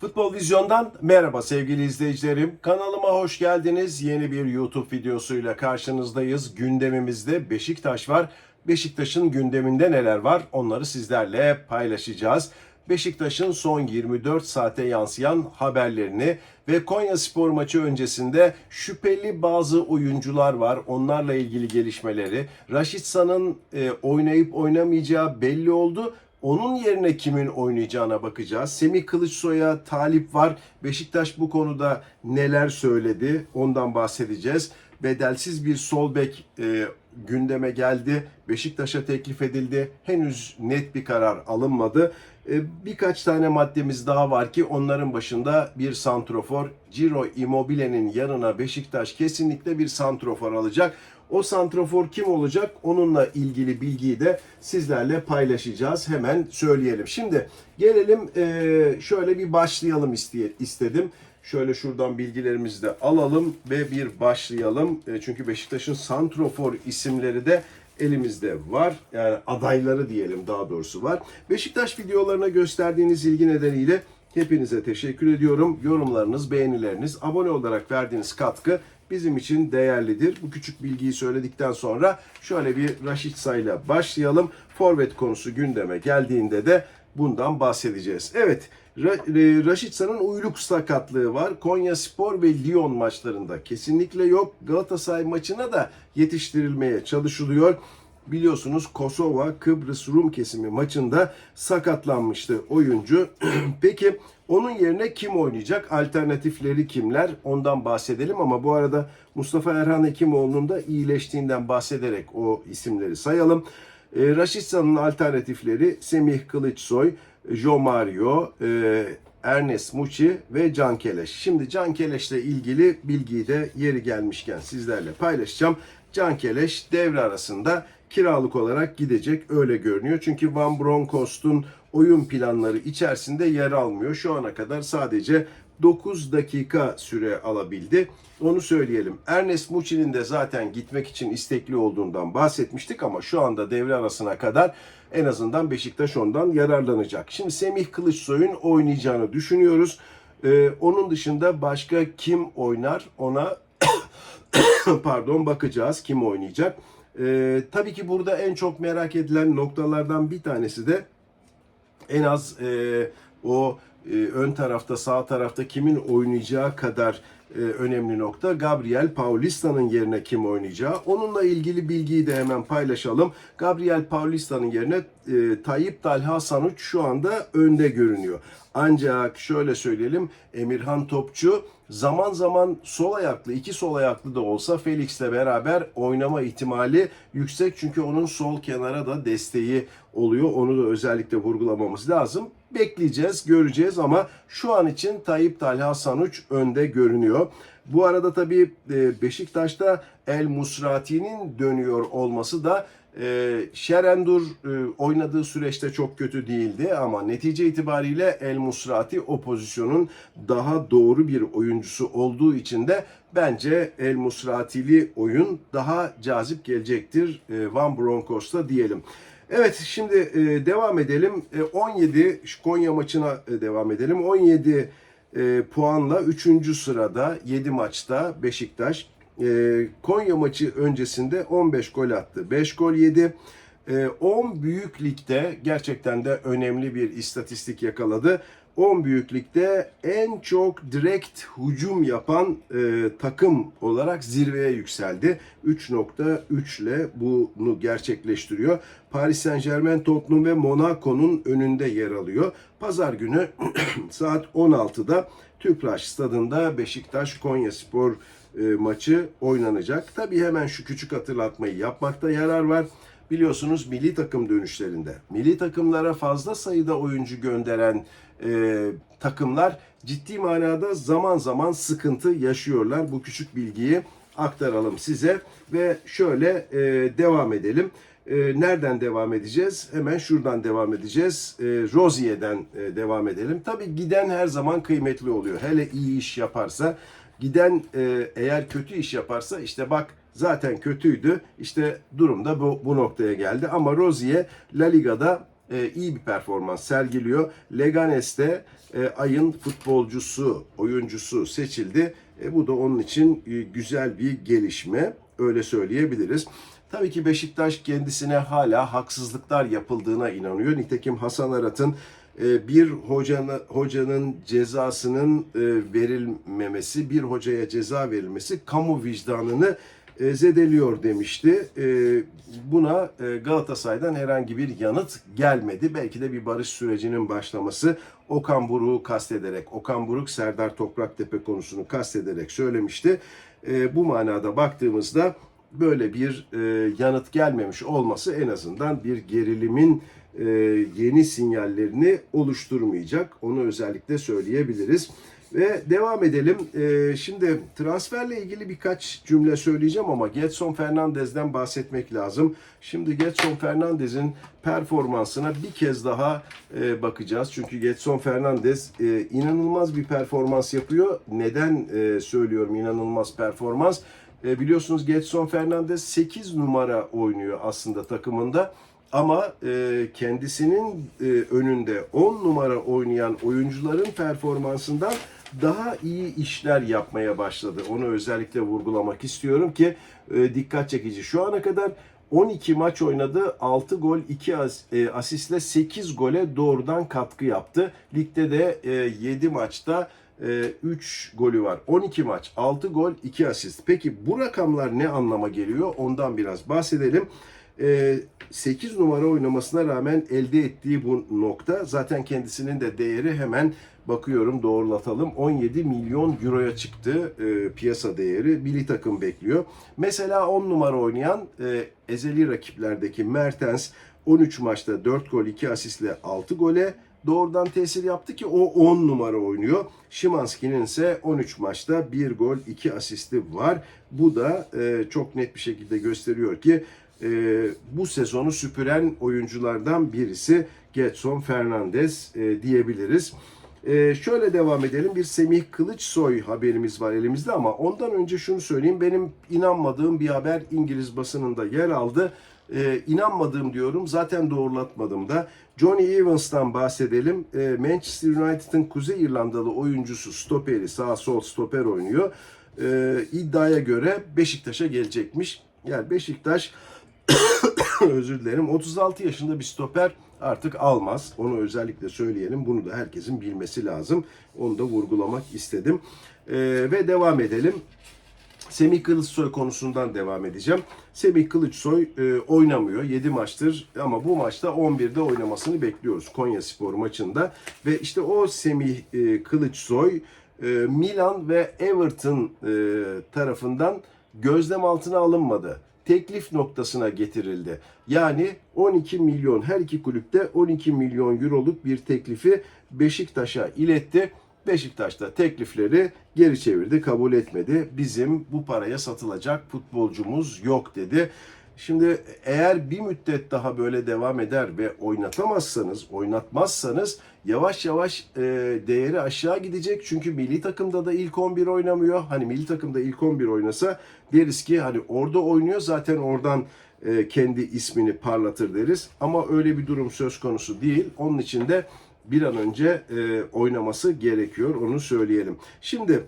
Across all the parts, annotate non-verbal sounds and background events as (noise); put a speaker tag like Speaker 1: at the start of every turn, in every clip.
Speaker 1: Futbol
Speaker 2: Vizyon'dan merhaba sevgili izleyicilerim. Kanalıma hoş geldiniz. Yeni bir YouTube videosuyla karşınızdayız. Gündemimizde Beşiktaş var. Beşiktaş'ın gündeminde neler var onları sizlerle paylaşacağız. Beşiktaş'ın son 24 saate yansıyan haberlerini ve Konya Spor maçı öncesinde şüpheli bazı oyuncular var. Onlarla ilgili gelişmeleri. Raşitsa'nın e, oynayıp oynamayacağı belli oldu. Onun yerine kimin oynayacağına bakacağız. Semih Kılıçsoy'a talip var. Beşiktaş bu konuda neler söyledi ondan bahsedeceğiz. Bedelsiz bir sol bek e, gündeme geldi. Beşiktaş'a teklif edildi. Henüz net bir karar alınmadı. E, birkaç tane maddemiz daha var ki onların başında bir santrofor. Ciro Immobile'nin yanına Beşiktaş kesinlikle bir santrofor alacak. O santrafor kim olacak? Onunla ilgili bilgiyi de sizlerle paylaşacağız. Hemen söyleyelim. Şimdi gelelim eee, şöyle bir başlayalım istedim. Şöyle şuradan bilgilerimizi de alalım ve bir başlayalım. E, çünkü Beşiktaş'ın santrofor isimleri de elimizde var. Yani adayları diyelim daha doğrusu var. Beşiktaş videolarına gösterdiğiniz ilgi nedeniyle hepinize teşekkür ediyorum. Yorumlarınız, beğenileriniz, abone olarak verdiğiniz katkı bizim için değerlidir. Bu küçük bilgiyi söyledikten sonra şöyle bir Raşitsa ile başlayalım. Forvet konusu gündeme geldiğinde de bundan bahsedeceğiz. Evet, Ra- e, Raşitsa'nın uyluk sakatlığı var. Konya Spor ve Lyon maçlarında kesinlikle yok. Galatasaray maçına da yetiştirilmeye çalışılıyor. Biliyorsunuz Kosova Kıbrıs Rum kesimi maçında sakatlanmıştı oyuncu. (clears throat) Peki onun yerine kim oynayacak? Alternatifleri kimler? Ondan bahsedelim ama bu arada Mustafa Erhan Hekimoğlu'nun da iyileştiğinden bahsederek o isimleri sayalım. E, Raşitsa'nın alternatifleri Semih Kılıçsoy, Jo Mario, e, Ernest Muçi ve Can Keleş. Şimdi Can Keleş'le ilgili bilgiyi de yeri gelmişken sizlerle paylaşacağım. Can Keleş devre arasında kiralık olarak gidecek öyle görünüyor. Çünkü Van Bronckhorst'un oyun planları içerisinde yer almıyor. Şu ana kadar sadece 9 dakika süre alabildi. Onu söyleyelim. Ernest Muçi'nin de zaten gitmek için istekli olduğundan bahsetmiştik ama şu anda devre arasına kadar en azından Beşiktaş ondan yararlanacak. Şimdi Semih Kılıçsoy'un oynayacağını düşünüyoruz. Ee, onun dışında başka kim oynar ona (coughs) pardon bakacağız kim oynayacak. Ee, tabii ki burada en çok merak edilen noktalardan bir tanesi de en az e, o e, ön tarafta sağ tarafta kimin oynayacağı kadar e, önemli nokta Gabriel Paulista'nın yerine kim oynayacağı. Onunla ilgili bilgiyi de hemen paylaşalım. Gabriel Paulista'nın yerine e, Tayyip Talha Sanuç şu anda önde görünüyor. Ancak şöyle söyleyelim Emirhan Topçu zaman zaman sol ayaklı, iki sol ayaklı da olsa Felix'le beraber oynama ihtimali yüksek. Çünkü onun sol kenara da desteği oluyor. Onu da özellikle vurgulamamız lazım. Bekleyeceğiz, göreceğiz ama şu an için Tayyip Talha Sanuç önde görünüyor. Bu arada tabii e, Beşiktaş'ta El Musrati'nin dönüyor olması da e, Şerendur e, oynadığı süreçte çok kötü değildi ama netice itibariyle El Musrati o pozisyonun daha doğru bir oyuncusu olduğu için de bence El Musrati'li oyun daha cazip gelecektir e, Van Bronckhorst'a diyelim. Evet şimdi e, devam edelim. E, 17 şu Konya maçına e, devam edelim. 17 e, puanla 3. sırada 7 maçta Beşiktaş. E, Konya maçı öncesinde 15 gol attı. 5 gol yedi. E, 10 büyük ligde gerçekten de önemli bir istatistik yakaladı. 10 büyük ligde en çok direkt hücum yapan e, takım olarak zirveye yükseldi. 3.3 ile bunu gerçekleştiriyor. Paris Saint Germain, Tottenham ve Monaco'nun önünde yer alıyor. Pazar günü (clears throat) saat 16'da Tüpraş stadında Beşiktaş Konya Spor e, maçı oynanacak. Tabii hemen şu küçük hatırlatmayı yapmakta yarar var. Biliyorsunuz milli takım dönüşlerinde milli takımlara fazla sayıda oyuncu gönderen e, takımlar ciddi manada zaman zaman sıkıntı yaşıyorlar. Bu küçük bilgiyi aktaralım size ve şöyle e, devam edelim. E, nereden devam edeceğiz? Hemen şuradan devam edeceğiz. E, Rozier'den e, devam edelim. Tabii giden her zaman kıymetli oluyor. Hele iyi iş yaparsa. Giden e, eğer kötü iş yaparsa işte bak zaten kötüydü. İşte durum da bu, bu noktaya geldi. Ama Rozier La Liga'da e, iyi bir performans sergiliyor. Leganes'te e, ayın futbolcusu, oyuncusu seçildi. E, bu da onun için e, güzel bir gelişme. Öyle söyleyebiliriz. Tabii ki Beşiktaş kendisine hala haksızlıklar yapıldığına inanıyor. Nitekim Hasan Arat'ın e, bir hocanın, hocanın cezasının e, verilmemesi, bir hocaya ceza verilmesi kamu vicdanını e, zedeliyor demişti. E, Buna e, Galatasaray'dan herhangi bir yanıt gelmedi. Belki de bir barış sürecinin başlaması Okan Buruk'u kastederek, Okan Buruk Serdar Topraktepe konusunu kastederek söylemişti. Bu manada baktığımızda böyle bir yanıt gelmemiş olması en azından bir gerilimin yeni sinyallerini oluşturmayacak. Onu özellikle söyleyebiliriz. Ve devam edelim. E, şimdi transferle ilgili birkaç cümle söyleyeceğim ama Getson Fernandez'den bahsetmek lazım. Şimdi Getson Fernandez'in performansına bir kez daha e, bakacağız. Çünkü Getson Fernandez e, inanılmaz bir performans yapıyor. Neden e, söylüyorum inanılmaz performans? Biliyorsunuz Getson Fernandez 8 numara oynuyor aslında takımında. Ama e, kendisinin e, önünde 10 numara oynayan oyuncuların performansından daha iyi işler yapmaya başladı. Onu özellikle vurgulamak istiyorum ki e, dikkat çekici. Şu ana kadar 12 maç oynadı. 6 gol, 2 as- e, asistle 8 gole doğrudan katkı yaptı. Ligde de e, 7 maçta 3 golü var. 12 maç, 6 gol, 2 asist. Peki bu rakamlar ne anlama geliyor? Ondan biraz bahsedelim. 8 numara oynamasına rağmen elde ettiği bu nokta zaten kendisinin de değeri hemen bakıyorum doğrulatalım 17 milyon euroya çıktı e, piyasa değeri. Milli takım bekliyor. Mesela 10 numara oynayan e, ezeli rakiplerdeki Mertens 13 maçta 4 gol 2 asistle 6 gole doğrudan tesir yaptı ki o 10 numara oynuyor. Şimanski'nin ise 13 maçta 1 gol 2 asisti var. Bu da e, çok net bir şekilde gösteriyor ki e, bu sezonu süpüren oyunculardan birisi Getson Fernandez e, diyebiliriz. E, şöyle devam edelim. Bir Semih Kılıçsoy haberimiz var elimizde ama ondan önce şunu söyleyeyim. Benim inanmadığım bir haber İngiliz basınında yer aldı. E, inanmadığım diyorum zaten doğrulatmadım da. Johnny Evans'tan bahsedelim. E, Manchester United'ın Kuzey İrlandalı oyuncusu stoperi sağ sol stoper oynuyor. E, iddiaya göre Beşiktaş'a gelecekmiş. Yani Beşiktaş (coughs) özür dilerim 36 yaşında bir stoper artık almaz. Onu özellikle söyleyelim. Bunu da herkesin bilmesi lazım. Onu da vurgulamak istedim. E, ve devam edelim. Semih Kılıçsoy konusundan devam edeceğim. Semih Kılıçsoy e, oynamıyor 7 maçtır ama bu maçta 11'de oynamasını bekliyoruz Konya Spor maçında. Ve işte o Semih e, Kılıçsoy e, Milan ve Everton e, tarafından gözlem altına alınmadı. Teklif noktasına getirildi. Yani 12 milyon her iki kulüpte 12 milyon euroluk bir teklifi Beşiktaş'a iletti. Beşiktaş da teklifleri geri çevirdi, kabul etmedi. Bizim bu paraya satılacak futbolcumuz yok dedi. Şimdi eğer bir müddet daha böyle devam eder ve oynatamazsanız, oynatmazsanız yavaş yavaş e, değeri aşağı gidecek. Çünkü milli takımda da ilk 11 oynamıyor. Hani milli takımda ilk 11 oynasa deriz ki hani orada oynuyor zaten oradan e, kendi ismini parlatır deriz. Ama öyle bir durum söz konusu değil. Onun için de bir an önce e, oynaması gerekiyor. Onu söyleyelim. Şimdi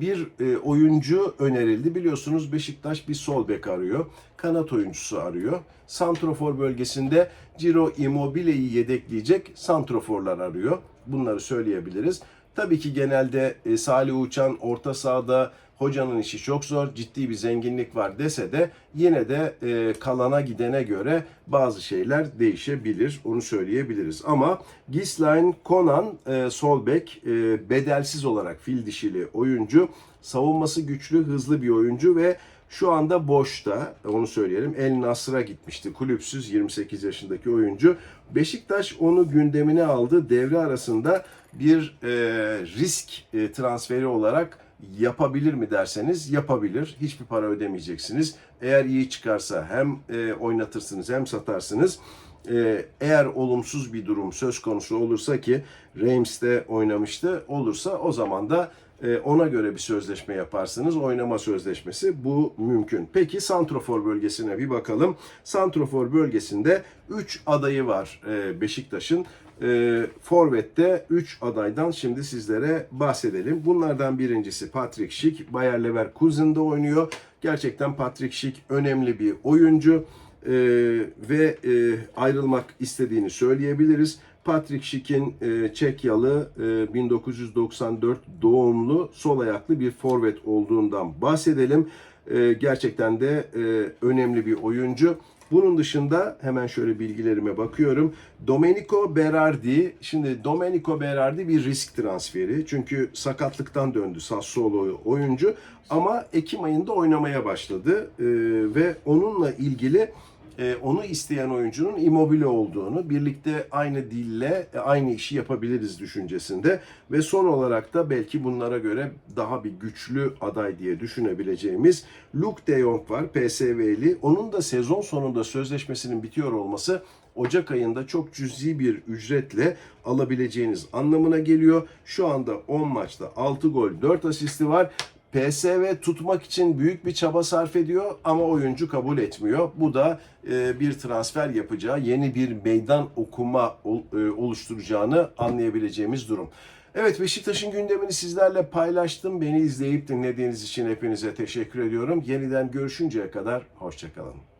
Speaker 2: bir e, oyuncu önerildi. Biliyorsunuz Beşiktaş bir sol bek arıyor. Kanat oyuncusu arıyor. Santrofor bölgesinde Ciro Immobile'yi yedekleyecek santroforlar arıyor. Bunları söyleyebiliriz. Tabii ki genelde e, Salih Uçan orta sahada hocanın işi çok zor, ciddi bir zenginlik var dese de yine de e, kalana gidene göre bazı şeyler değişebilir. Onu söyleyebiliriz. Ama Gislain Konan e, sol bek e, bedelsiz olarak fil dişili oyuncu. Savunması güçlü, hızlı bir oyuncu ve şu anda boşta onu söyleyelim. El Nasr'a gitmişti. Kulüpsüz 28 yaşındaki oyuncu. Beşiktaş onu gündemine aldı. Devre arasında bir e, risk e, transferi olarak yapabilir mi derseniz yapabilir. Hiçbir para ödemeyeceksiniz. Eğer iyi çıkarsa hem e, oynatırsınız hem satarsınız. E, eğer olumsuz bir durum söz konusu olursa ki Reims'te oynamıştı olursa o zaman da ona göre bir sözleşme yaparsınız. Oynama sözleşmesi bu mümkün. Peki Santrofor bölgesine bir bakalım. Santrofor bölgesinde 3 adayı var e, Beşiktaş'ın. E, Forvet'te 3 adaydan şimdi sizlere bahsedelim. Bunlardan birincisi Patrick Schick. Bayer Leverkusen'de oynuyor. Gerçekten Patrick Schick önemli bir oyuncu e, ve e, ayrılmak istediğini söyleyebiliriz. Patrick Schick'in e, Çekyalı e, 1994 doğumlu sol ayaklı bir forvet olduğundan bahsedelim. E, gerçekten de e, önemli bir oyuncu. Bunun dışında hemen şöyle bilgilerime bakıyorum. Domenico Berardi. Şimdi Domenico Berardi bir risk transferi. Çünkü sakatlıktan döndü Sassuolo oyuncu. Ama Ekim ayında oynamaya başladı. E, ve onunla ilgili e, onu isteyen oyuncunun Immobile olduğunu, birlikte aynı dille e, aynı işi yapabiliriz düşüncesinde ve son olarak da belki bunlara göre daha bir güçlü aday diye düşünebileceğimiz Luke de Jong var, PSV'li. Onun da sezon sonunda sözleşmesinin bitiyor olması Ocak ayında çok cüzi bir ücretle alabileceğiniz anlamına geliyor. Şu anda 10 maçta 6 gol, 4 asisti var. PSV tutmak için büyük bir çaba sarf ediyor ama oyuncu kabul etmiyor. Bu da e, bir transfer yapacağı, yeni bir meydan okuma ol- e, oluşturacağını anlayabileceğimiz durum. Evet Beşiktaş'ın gündemini sizlerle paylaştım. Beni izleyip dinlediğiniz için hepinize teşekkür ediyorum. Yeniden görüşünceye kadar hoşçakalın.